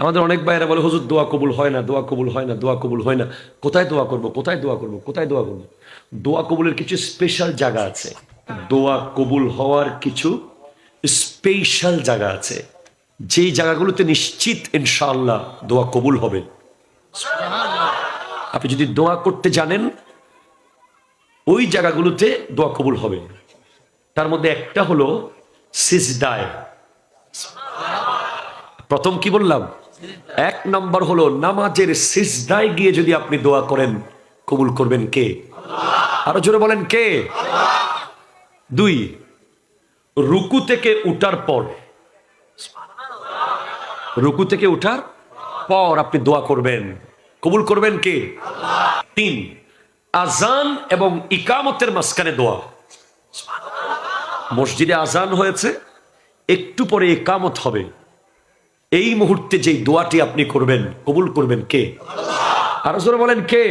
আমাদের অনেক ভাইয়েরা বলে, হুজুর, দোয়া কবুল হয় না, দোয়া কবুল হয় না, দোয়া কবুল হয় না। কোথায় দোয়া করব, কোথায় দোয়া করব, কোথায় দোয়া করব? দোয়া কবুলের কিছু স্পেশাল জায়গা আছে। দোয়া কবুল হওয়ার কিছু স্পেশাল জায়গা আছে। যেই জায়গাগুলোতে নিশ্চিত ইনশাআল্লাহ দোয়া কবুল হবে। আপনি যদি দোয়া করতে জানেন, ওই জায়গাগুলোতে দোয়া কবুল হবে। তার মধ্যে একটা হলো সিজদায়। প্রথম কি বললাম? এক নম্বর হলো নামাজের সিজদায় গিয়ে যদি আপনি দোয়া করেন, কবুল করবেন কে? আরও জোরে বলেন কে? দুই, রুকু থেকে উঠার পর। রুকু থেকে উঠার পর আপনি দোয়া করবেন। কবুল করবেন কে? তিন আজান এবং ইকামতের মাঝখানে দোয়া। মসজিদে আজান হয়েছে, একটু পরে একামত হবে। এই মুহূর্তে যেই দোয়াটি আপনি করবেন, কবুল করবেন কে? আরও জোরে বলেন কে?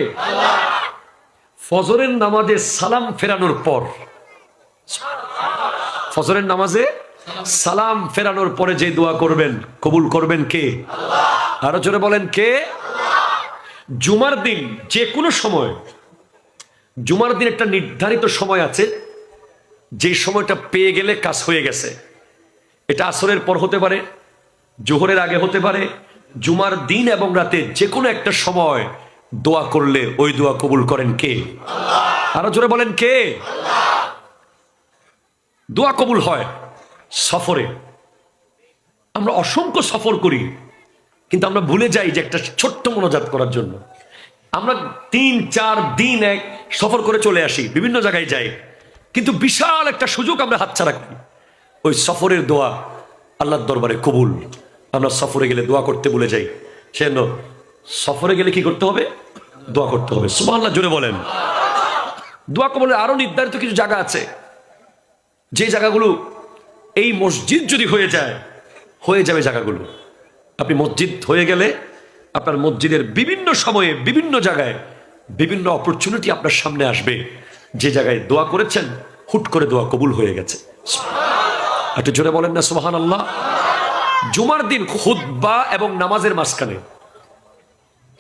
ফজরের নামাজে সালাম ফেরানোর পর। ফজরের নামাজে সালাম ফেরানোর পরে যে দোয়া করবেন, কবুল করবেন কে? আরও জোরে বলেন কে? জুমার দিন যে কোনো সময়, জুমার দিন একটা নির্ধারিত সময় আছে, যে সময়টা পেয়ে গেলে কাজ হয়ে গেছে। এটা আসরের পর হতে পারে জোহরের আগে হতে পারে, জুমার দিন এবং রাতে যে কোনো একটা সময় দোয়া করলে ওই দোয়া কবুল করেন কে? আরও জোরে বলেন কে? দোয়া কবুল হয় সফরে। আমরা অসংখ্য সফর করি, কিন্তু আমরা ভুলে যাই যে একটা ছোট্ট মনোজাত করার জন্য। আমরা তিন, চার দিন এক সফর করে চলে আসি, বিভিন্ন জায়গায় যাই, কিন্তু বিশাল একটা সুযোগ আমরা হাতছাড়া করি। ওই সফরের দোয়া আল্লাহর দরবারে কবুল। আমরা সফরে গেলে দোয়া করতে ভুলে যাই। সেজন্য সফরে গেলে কি করতে হবে? দোয়া করতে হবে। সুবহানাল্লাহ, জোরে বলেন। দোয়া কবলের আরও নির্ধারিত কিছু জায়গা আছে। যে জায়গাগুলো এই মসজিদ যদি হয়ে যায়, হয়ে যাবে জায়গাগুলো। আপনি মসজিদ হয়ে গেলে আপনার মসজিদের বিভিন্ন সময়ে, বিভিন্ন জায়গায় বিভিন্ন অপরচুনিটি আপনার সামনে আসবে। যে জায়গায় দোয়া করেছেন, হুট করে দোয়া কবুল হয়ে গেছে। একটু জোরে বলেন না সোহান আল্লাহ জুমার দিন খুদ্া এবং নামাজের মাঝখানে।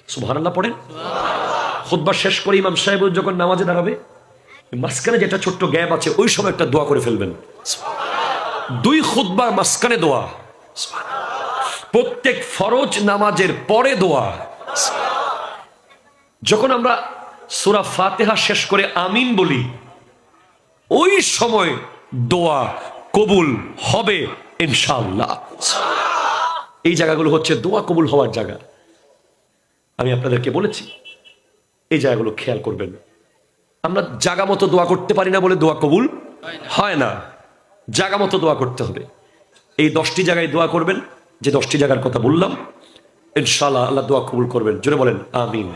সুবহান পড়েন? খুদ্া শেষ করে ইমাম সাহেব যখন নামাজে দাঁড়াবে, মাঝখানে যেটা ছোট্ট গ্যাপ আছে, ওই সময় একটা দোয়া করে ফেলবেন। দুই খুদ্বার মাঝখানে দোয়া। প্রত্যেক ফরজ নামাজের পরে দোয়া। যখন আমরা সুরা ফাতেহা শেষ করে আমিন বলি, ওই সময় দোয়া কবুল হবে। ইনশাআল্লাহ। এই জায়গাগুলো হচ্ছে দোয়া কবুল হওয়ার জায়গা। আমি আপনাদেরকে বলেছি, এই জায়গাগুলো খেয়াল করবেন। আমরা জাগা মতো দোয়া করতে পারি না বলে দোয়া কবুল হয় না। জাগা মতো দোয়া করতে হবে। এই দশটি জায়গায় দোয়া করবেন, যে দশটি জায়গার কথা বললাম ইনশাল্লাহ আল্লাহ দোয়া কবুল করবেন। জোরে বলেন, আমিন।